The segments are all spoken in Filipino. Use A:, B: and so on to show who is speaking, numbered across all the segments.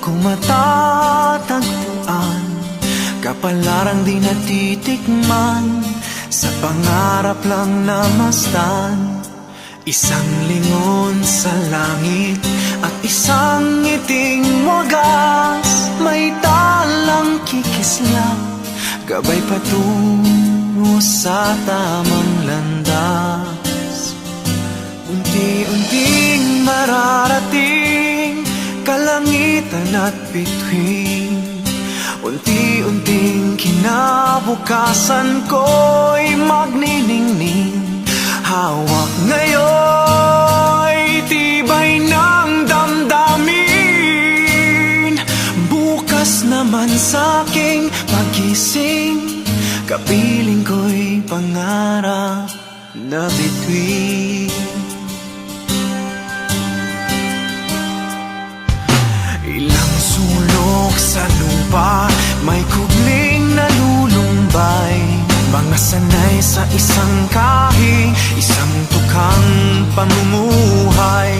A: ko matatagpuan Kapalarang di natitikman Sa pangarap lang namastan. Isang lingon sa langit At isang ngiting wagas May talang kikislap Gabay patungo sa tamang landas. Unti-unting mararating At bituin. Unti-unting kinabukasan ko'y magniningning. Hawak ngayon tibay ng damdamin. Bukas naman sa aking pagising Kapiling ko'y pangarap na bituin lupa May kubling na lulumbay Mga sanay sa isang kahing Isang tukang pamumuhay.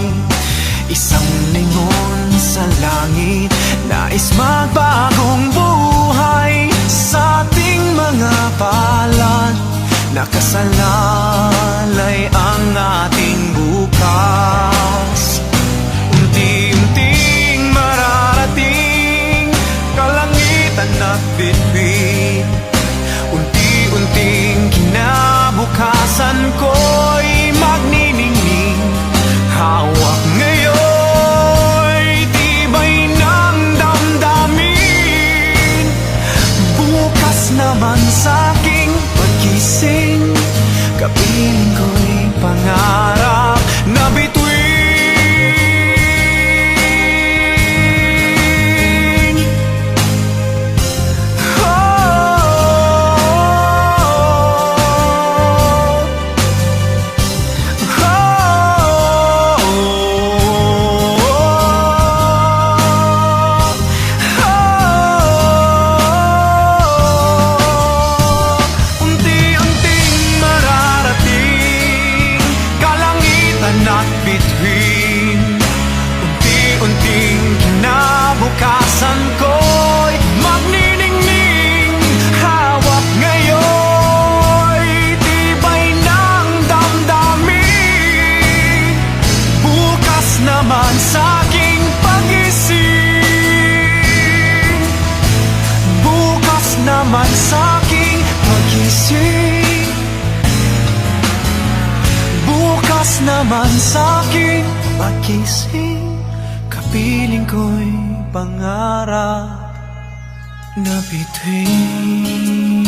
A: Isang lingon sa langit Nais magbagong buhay. Sa ating mga palad Nakasalalay ang ating bukas at bitbit Unti-unting kinabukasan ko'y naman sa aking pagising Bukas naman sa aking pagising Kapiling ko'y pangarap na bituin